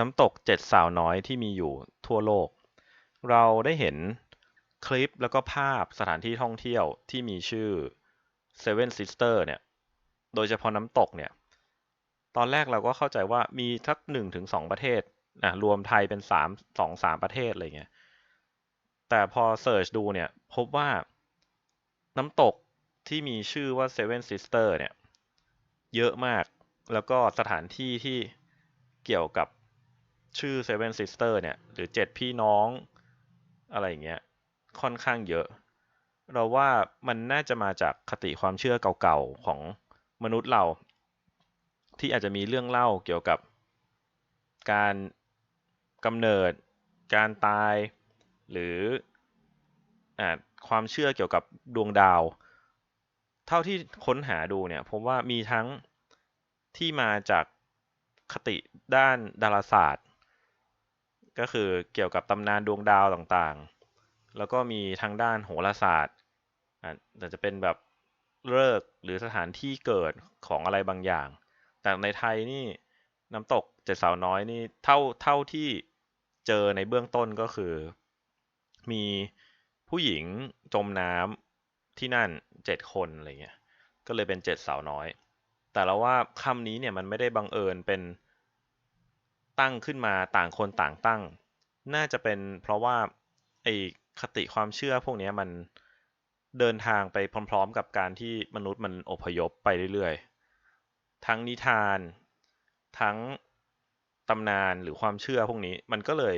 น้ำตกเจ็ดสาวน้อยที่มีอยู่ทั่วโลก เราได้เห็นคลิปแล้วก็ภาพสถานที่ท่องเที่ยวที่มีชื่อ Seven Sister เนี่ย โดยเฉพาะน้ำตกเนี่ย ตอนแรกเราก็เข้าใจว่ามีสักหนึ่งถึงสองประเทศนะรวมไทยเป็นสามสองสามประเทศอะไรเงี้ย แต่พอเสิร์ชดูเนี่ย พบว่าน้ำตกที่มีชื่อว่า Seven Sister เนี่ย เยอะมาก แล้วก็สถานที่ที่เกี่ยวกับ ชื่อ Seven Sister เนี่ย หรือเจ็ดพี่น้องอะไรอย่างเงี้ยค่อนข้างเยอะ เราว่ามันน่าจะมาจากคติความเชื่อเก่าๆของมนุษย์เรา ที่อาจจะมีเรื่องเล่าเกี่ยวกับการกำเนิด การตาย หรืออความเชื่อเกี่ยวกับดวงดาว เท่าที่ค้นหาดูเนี่ยผมว่ามีทั้งที่มาจากคติด้านดาราศาสตร์ ก็คือเกี่ยวกับตำนานดวงดาวต่างๆ แล้วก็มีทางด้านโหราศาสตร์อาแต่จะเป็นแบบเลิกหรือสถานที่เกิดของอะไรบางอย่าง แต่ในไทยนี่น้ำตกเจ็ดสาวน้อยนี่เท่าเท่าที่เจอในเบื้องต้นก็คือ มีผู้หญิงจมน้ำที่นั่นเจ็ดคนอะไรเงี้ย ก็เลยเป็นเจ็ดสาวน้อย แต่เราว่าคำนี้เนี่ยมันไม่ได้บังเอิญเป็น ตั้งขึ้นมาต่างคนต่างตั้ง น่าจะเป็นเพราะว่าไอ้คติความเชื่อพวกนี้มันเดินทางไปพร้อม ๆ กับการที่มนุษย์มันอพยพไปเรื่อยๆ ทั้งนิทาน ทั้งตำนานหรือความเชื่อพวกนี้มันก็เลย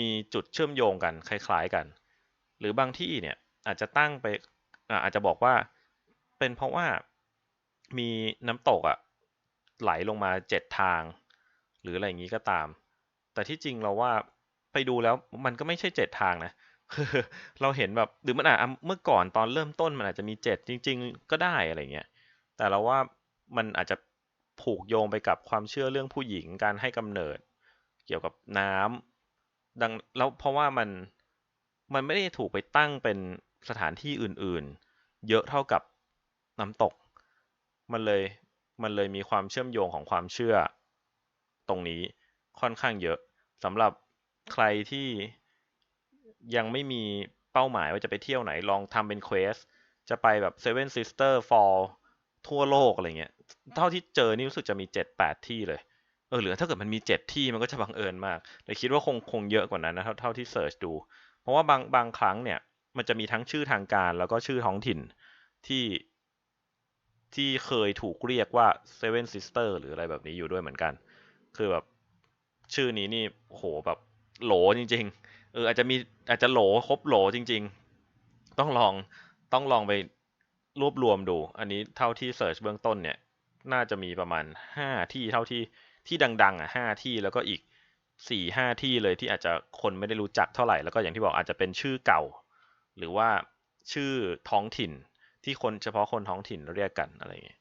มีจุดเชื่อมโยงกันคล้าย ๆกัน หรือบางที่เนี่ยอาจจะตั้งไปอาจจะบอกว่าเป็นเพราะว่ามีน้ำตกอะไหลลงมาเจ็ดทาง รืออะไรอย่างนี้ก็ตาม แต่ที่จริงเราว่าไปดูแล้วมันก็ไม่ใช่เจ็ดทางนะเราเห็นแบบหรือมันอาจเมื่อก่อนตอนเริ่มต้นมันอาจจะมีเจ็ดจริง ๆ ก็ได้อะไรเงี้ยแต่เราว่ามันอาจจะผูกโยงไปกับความเชื่อเรื่องผู้หญิงการให้กำเนิด เกี่ยวกับน้ำดังแล้วเพราะว่ามันมันไม่ได้ถูกไปตั้งเป็นสถานที่อื่นๆ เยอะเท่ากับน้ำตก มันเลยมันเลยมีความเชื่อมโยงของความเชื่อ ตรงนี้ค่อนข้างเยอะสำหรับใครที่ยังไม่มีเป้าหมายว่าจะไปเที่ยวไหนลองทำเป็นเควสจะไปแบบ Seven Sister Fall ทั่วโลกอะไรเงี้ย เท่าที่เจอนี่รู้สึกจะมีเจ็ดแปดที่เลย เออหรือถ้าเกิดมันมีเจ็ดที่มันก็จะบังเอิญมาก แต่คิดว่าคงคงเยอะกว่านั้นนะเท่าเท่าที่เสิร์ชดู เพราะว่าบางบางครั้งเนี่ย มันจะมีทั้งชื่อทางการแล้วก็ชื่อท้องถิ่นที่ที่เคยถูกเรียกว่า Seven Sister หรืออะไรแบบนี้อยู่ด้วยเหมือนกัน คือแบบชื่อนี้นี่โหแบบโหลจริง ๆ เอออาจจะมีอาจจะโหลครบโหลจริง ๆ ต้องลองต้องลองไปรวบรวมดู อันนี้เท่าที่เสิร์ชเบื้องต้นเนี่ย น่าจะมีประมาณห้าที่เท่าที่ที่ดังๆอะห้าที่แล้วก็อีกสี่ห้าที่เลยที่อาจจะคนไม่ได้รู้จักเท่าไหร่แล้วก็อย่างที่บอกอาจจะเป็นชื่อเก่า หรือว่าชื่อท้องถิ่นที่คนเฉพาะคนท้องถิ่นเรียกกันอะไรอย่างเงี้ย